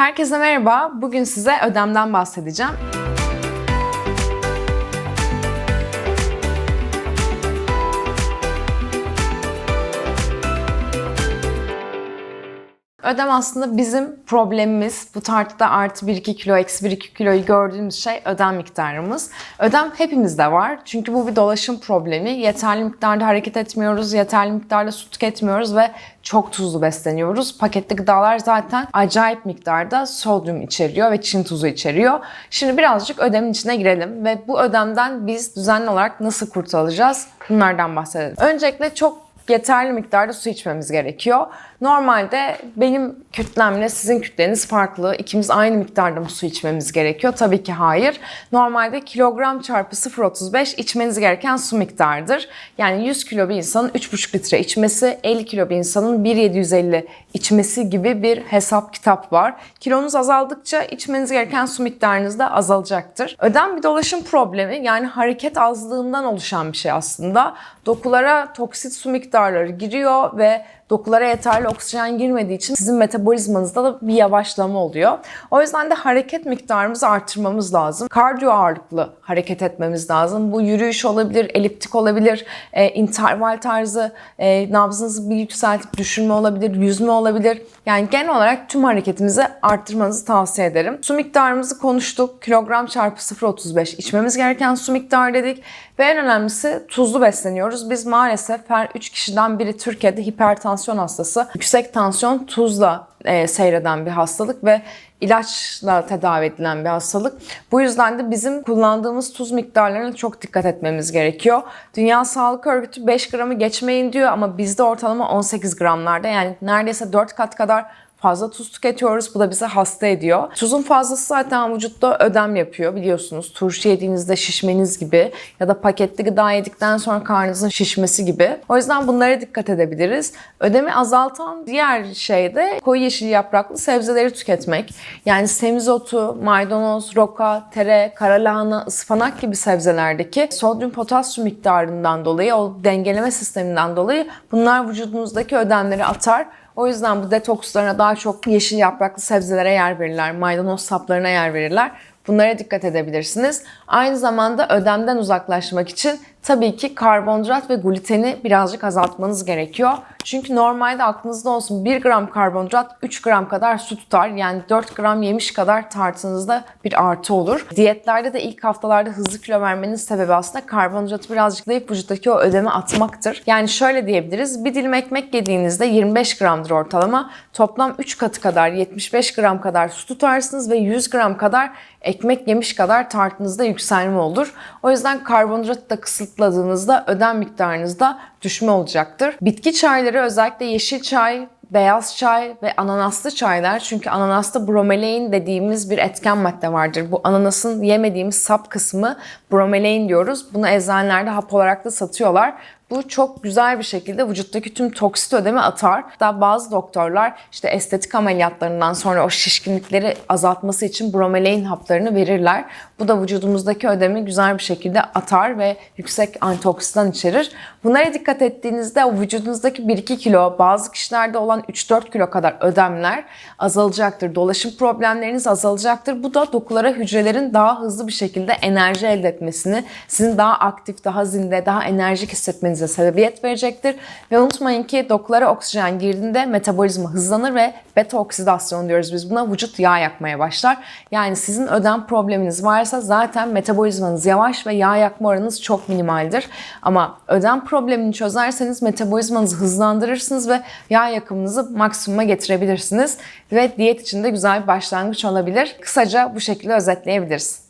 Herkese merhaba. Bugün size ödemden bahsedeceğim. Ödem aslında bizim problemimiz. Bu tartıda artı 1-2 kilo, eksi 1-2 kiloyu gördüğümüz şey ödem miktarımız. Ödem hepimizde var. Çünkü bu bir dolaşım problemi. Yeterli miktarda hareket etmiyoruz, yeterli miktarda su tüketmiyoruz ve çok tuzlu besleniyoruz. Paketli gıdalar zaten acayip miktarda sodyum içeriyor ve çin tuzu içeriyor. Şimdi birazcık ödemin içine girelim ve bu ödemden biz düzenli olarak nasıl kurtulacağız? Bunlardan bahsedelim. Öncelikle çok yeterli miktarda su içmemiz gerekiyor. Normalde benim kütlemle sizin kütleniz farklı. İkimiz aynı miktarda mı su içmemiz gerekiyor? Tabii ki hayır. Normalde kilogram çarpı 0.35 içmeniz gereken su miktarıdır. Yani 100 kilo bir insanın 3.5 litre içmesi, 50 kilo bir insanın 1.750 içmesi gibi bir hesap kitap var. Kilonuz azaldıkça içmeniz gereken su miktarınız da azalacaktır. Ödem bir dolaşım problemi yani hareket azlığından oluşan bir şey aslında. Dokulara toksit su miktarları giriyor ve dokulara yeterli oksijen girmediği için sizin metabolizmanızda da bir yavaşlama oluyor. O yüzden de hareket miktarımızı arttırmamız lazım. Kardiyo ağırlıklı hareket etmemiz lazım. Bu yürüyüş olabilir, eliptik olabilir, e, interval tarzı, e, nabzınızı bir yükseltip düşürme olabilir, yüzme olabilir. Yani genel olarak tüm hareketimizi arttırmanızı tavsiye ederim. Su miktarımızı konuştuk. Kilogram çarpı 0.35 içmemiz gereken su miktarı dedik. Ve en önemlisi tuzlu besleniyoruz. Biz maalesef her 3 kişiden biri Türkiye'de hipertansiyon hastası. Yüksek tansiyon tuzla e, seyreden bir hastalık ve ilaçla tedavi edilen bir hastalık. Bu yüzden de bizim kullandığımız tuz miktarlarına çok dikkat etmemiz gerekiyor. Dünya Sağlık Örgütü 5 gramı geçmeyin diyor ama bizde ortalama 18 gramlarda yani neredeyse 4 kat kadar fazla tuz tüketiyoruz. Bu da bizi hasta ediyor. Tuzun fazlası zaten vücutta ödem yapıyor biliyorsunuz. Turşu yediğinizde şişmeniz gibi ya da paketli gıda yedikten sonra karnınızın şişmesi gibi. O yüzden bunlara dikkat edebiliriz. Ödemi azaltan diğer şey de koyu yeşil yapraklı sebzeleri tüketmek. Yani semizotu, maydanoz, roka, tere, kara lahana, ıspanak gibi sebzelerdeki sodyum potasyum miktarından dolayı, o dengeleme sisteminden dolayı bunlar vücudunuzdaki ödemleri atar. O yüzden bu detokslarına daha çok yeşil yapraklı sebzelere yer verirler, maydanoz saplarına yer verirler. Bunlara dikkat edebilirsiniz. Aynı zamanda ödemden uzaklaşmak için tabii ki karbonhidrat ve gluteni birazcık azaltmanız gerekiyor. Çünkü normalde aklınızda olsun 1 gram karbonhidrat 3 gram kadar su tutar. Yani 4 gram yemiş kadar tartınızda bir artı olur. Diyetlerde de ilk haftalarda hızlı kilo vermenin sebebi aslında karbonhidratı birazcık zayıf vücuttaki o ödemi atmaktır. Yani şöyle diyebiliriz. Bir dilim ekmek yediğinizde 25 gramdır ortalama. Toplam 3 katı kadar 75 gram kadar su tutarsınız ve 100 gram kadar ekmek yemiş kadar tartınızda yükselme olur. O yüzden karbonhidratı da kısıtladığınızda ödem miktarınızda düşme olacaktır. Bitki çayları özellikle yeşil çay, beyaz çay ve ananaslı çaylar çünkü ananasta bromelain dediğimiz bir etken madde vardır. Bu ananasın yemediğimiz sap kısmı bromelain diyoruz. Bunu eczanelerde hap olarak da satıyorlar. Bu çok güzel bir şekilde vücuttaki tüm toksit ödemi atar. Hatta bazı doktorlar işte estetik ameliyatlarından sonra o şişkinlikleri azaltması için bromelain haplarını verirler. Bu da vücudumuzdaki ödemi güzel bir şekilde atar ve yüksek antioksidan içerir. Bunlara dikkat ettiğinizde o vücudunuzdaki 1-2 kilo, bazı kişilerde olan 3-4 kilo kadar ödemler azalacaktır. Dolaşım problemleriniz azalacaktır. Bu da dokulara hücrelerin daha hızlı bir şekilde enerji elde etmesini, sizin daha aktif, daha zinde, daha enerjik hissetmenize sebebiyet verecektir. Ve unutmayın ki dokulara oksijen girdiğinde metabolizma hızlanır ve beta oksidasyon diyoruz biz buna. Vücut yağ yakmaya başlar. Yani sizin ödem probleminiz varsa zaten metabolizmanız yavaş ve yağ yakma oranınız çok minimaldir. Ama ödem problemini çözerseniz metabolizmanızı hızlandırırsınız ve yağ yakımınızı maksimuma getirebilirsiniz. Ve diyet için de güzel bir başlangıç olabilir. Kısaca bu şekilde özetleyebiliriz.